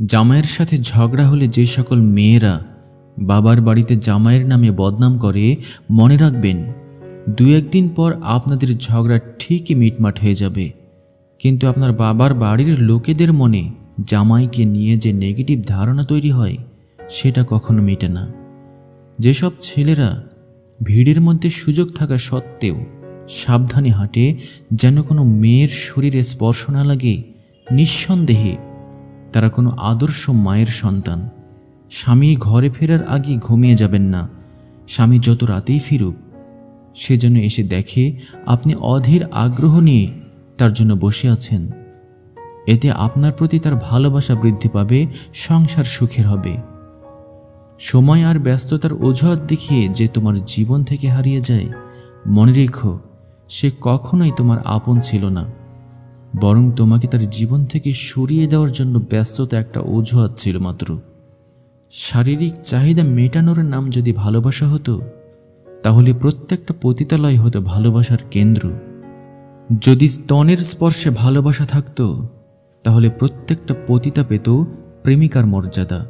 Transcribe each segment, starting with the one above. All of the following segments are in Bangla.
জামাইয়ের সাথে ঝগড়া হলে যে সকল মেয়েরা বাবার বাড়িতে জামাইয়ের নামে বদনাম করে, মনে রাখবেন, দু একদিন পর আপনাদের ঝগড়া ঠিকই মিটমাট হয়ে যাবে। কিন্তু আপনার বাবার বাড়ির লোকেদের মনে জামাইকে নিয়ে যে নেগেটিভ ধারণা তৈরি হয়, সেটা কখনো মেটে না। যেসব ছেলেরা ভিড়ের মধ্যে সুযোগ থাকা সত্ত্বেও সাবধানে হাঁটে, যেন কোনো মেয়ের শরীরে স্পর্শ না লাগে, নিঃসন্দেহে তারা কোনো আদর্শ মায়ের সন্তান। স্বামী ঘরে ফেরার আগে ঘুমিয়ে যাবেন না। স্বামী যত রাতেই ফিরুক, সে যেন এসে দেখে আপনি অধীর আগ্রহ নিয়ে তার জন্য বসে আছেন। এতে আপনার প্রতি তার ভালোবাসা বৃদ্ধি পাবে, সংসার সুখের হবে। সময় আর ব্যস্ততার অজুহাত দেখিয়ে যে তোমার জীবন থেকে হারিয়ে যায়, মনে রেখো, সে কখনোই তোমার আপন ছিল না। বরং তোমাকে তার জীবন থেকে সরিয়ে দেওয়ার জন্য ব্যস্ততা একটা অজুহাত ছিল মাত্র। শারীরিক চাহিদা মেটানোর নাম যদি ভালোবাসা হতো, তাহলে প্রত্যেকটা পতিতালয় হতো ভালোবাসার কেন্দ্র। যদি স্তনের স্পর্শে ভালোবাসা থাকতো, তাহলে প্রত্যেকটা পতিতা পেত প্রেমিকার মর্যাদা।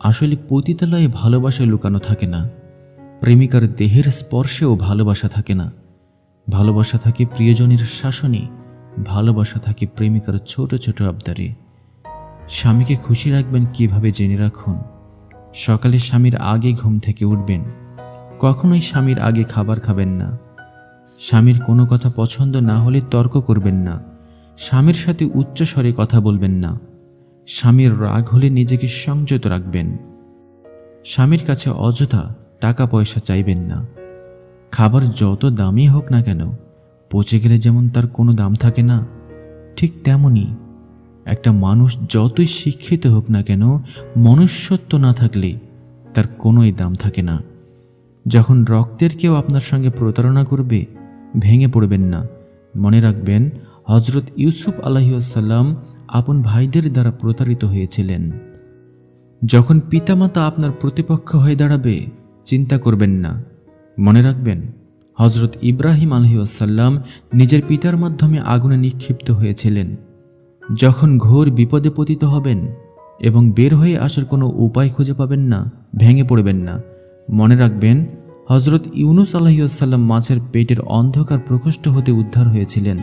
আসলে পতিতালয়ে ভালোবাসা লুকানো থাকে না। প্রেমিকার দেহের স্পর্শেও ভালোবাসা থাকে না। ভালোবাসা থাকে প্রিয়জনের শাসনে। ভালোবাসা থাকে প্রেমিকার ছোট ছোট আবদারে। স্বামীকে খুশি রাখবেন কীভাবে জেনে রাখুন? সকালে স্বামীর আগে ঘুম থেকে উঠবেন। কখনোই স্বামীর আগে খাবার খাবেন না। স্বামীর কোনো কথা পছন্দ না হলে তর্ক করবেন না। স্বামীর সাথে উচ্চ স্বরে কথা বলবেন না। স্বামীর রাগ হলে নিজেকে সংযত রাখবেন। স্বামীর কাছে অযথা টাকা পয়সা চাইবেন না। খাবার যত দামি হোক না কেন পচে গেলে যেমন তার কোনো দাম থাকে না, ঠিক তেমনই একটা মানুষ যতই শিক্ষিত হোক না কেন, মনুষ্যত্ব না থাকলে তার কোনোই দাম থাকে না। যখন রক্তের কেউ আপনার সঙ্গে প্রতারণা করবে, ভেঙে পড়বেন না। মনে রাখবেন হজরত ইউসুফ আলাহিসাল্লাম আপন ভাইদের দ্বারা প্রতারিত হয়েছিলেন। যখন পিতামাতা আপনার প্রতিপক্ষ হয়ে দাঁড়াবে, চিন্তা করবেন না। মনে রাখবেন হজরত ইব্রাহিম আলহিউসাল্লাম নিজের পিতার মাধ্যমে আগুনে নিক্ষিপ্ত হয়েছিলেন। যখন ঘোর বিপদে পতিত হবেন এবং বের হয়ে আসার কোনো উপায় খুঁজে পাবেন না, ভেঙে পড়বেন না, মনে রাখবেন হজরত ইউনুস আলাহিউসাল্লাম মাছের পেটের অন্ধকার প্রকোষ্ঠ হতে উদ্ধার হয়েছিলেন।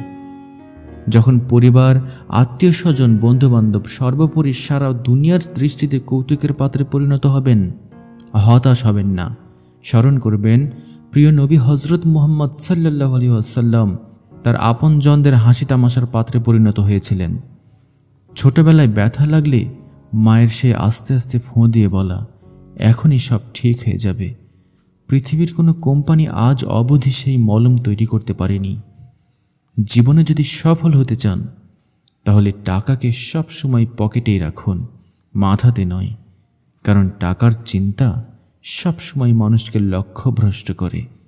যখন পরিবার আত্মীয় স্বজন বন্ধুবান্ধব সর্বোপরি সারা দুনিয়ার দৃষ্টিতে কৌতুকের পাত্রে পরিণত হবেন, হতাশ হবেন না। স্মরণ করবেন প্রিয় নবী হজরত মোহাম্মদ সাল্লাহ আলী আসাল্লাম তার আপনজনদের হাসি তামাশার পাত্রে পরিণত হয়েছিলেন। ছোটবেলায় ব্যথা লাগলে মায়ের সে আস্তে আস্তে ফোঁ দিয়ে বলা, এখনই সব ঠিক হয়ে যাবে। পৃথিবীর কোনো কোম্পানি আজ অবধি সেই মলম তৈরি করতে পারেনি। জীবনে যদি সফল হতে চান, তাহলে টাকাকে সব সময় পকেটেই রাখুন, মাথাতে নয়। কারণ টাকার চিন্তা সব সময় মানুষকে লক্ষ্যভ্রষ্ট করে।